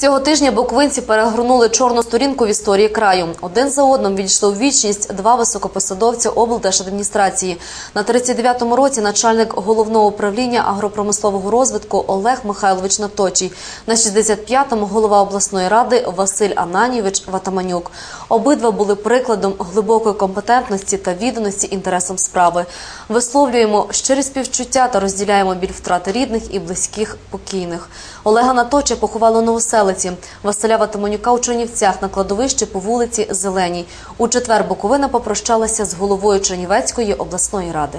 Цього тижня буковинці перегорнули чорну сторінку в історії краю. Один за одним відійшли у вічність два високопосадовці облдержадміністрації. На 39-му році начальник головного управління агропромислового розвитку Олег Михайлович Наточій. На 65-му голова обласної ради Василь Ананійович Ватаманюк. Обидва були прикладом глибокої компетентності та відданості інтересам справи. Висловлюємо щирі співчуття та розділяємо біль втрати рідних і близьких покійних. Олега Наточа поховали у Новоселиці, Василя Ватаманюка у Чернівцях на кладовищі по вулиці Зеленій. У четвер Буковина попрощалася з головою Чернівецької обласної ради.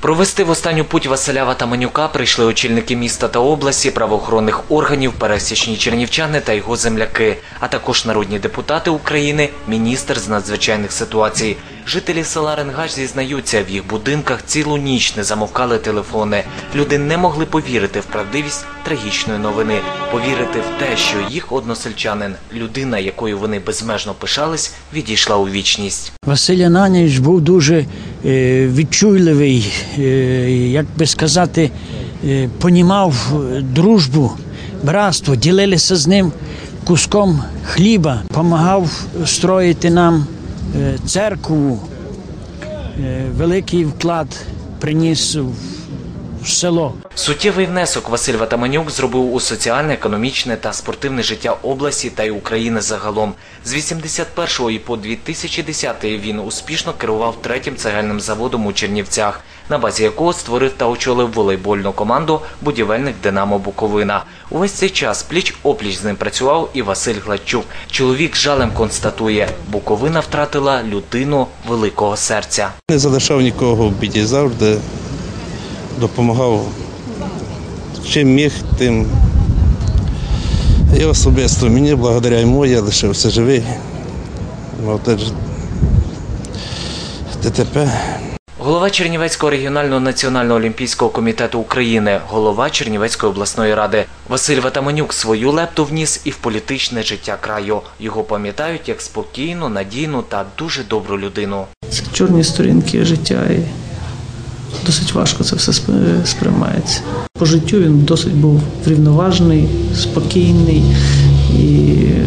Провести в останню путь Василя Ватаманюка прийшли очільники міста та області, правоохоронних органів, пересічні чернівчани та його земляки, а також народні депутати України, міністр з надзвичайних ситуацій. Жителі села Ренгач зізнаються, в їх будинках цілу ніч не замовкали телефони. Люди не могли повірити в правдивість трагічної новини, повірити в те, що їх односельчанин, людина, якою вони безмежно пишались, відійшла у вічність. Василь Ананійович був дуже е, відчуйливий, е, як би сказати, е, понімав дружбу, братство, ділилися з ним куском хліба, допомагав строїти нам церкву, е, великий вклад приніс в, в село. Суттєвий внесок Василь Ватаманюк зробив у соціальне, економічне та спортивне життя області та й України загалом. З 81-го і по 2010-й він успішно керував третім цегельним заводом у Чернівцях, на базі якого створив та очолив волейбольну команду будівельник Динамо Буковина. Увесь цей час пліч опліч з ним працював і Василь Гладчук. Чоловік жалем констатує, Буковина втратила людину великого серця. Не залишав нікого в біді, завжди допомагав чим міг, тим. І особисто мені, благодаря йому, я лишився живий. Отож, ДТП. Голова Чернівецького регіонального національного олімпійського комітету України, голова Чернівецької обласної ради Василь Ватаманюк свою лепту вніс і в політичне життя краю. Його пам'ятають як спокійну, надійну та дуже добру людину. Чорні сторінки життя і досить важко це все сп- сприймається. По життю він досить був врівноважений, спокійний і е,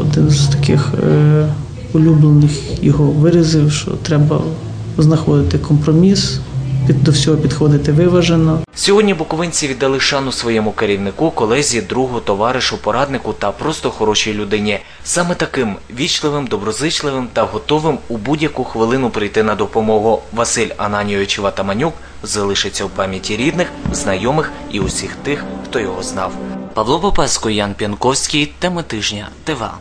один з таких е, улюблених його виразів, що треба знаходити компроміс, під- до всього підходити виважено. Сьогодні буковинці віддали шану своєму керівнику, колезі, другу, товаришу, пораднику та просто хорошій людині. Саме таким вічливим, доброзичливим та готовим у будь-яку хвилину прийти на допомогу Василь Ананійович Ватаманюк залишиться в пам'яті рідних, знайомих і усіх тих, хто його знав. Павло Попеско, Ян П'янковський, теми тижня, ТВА.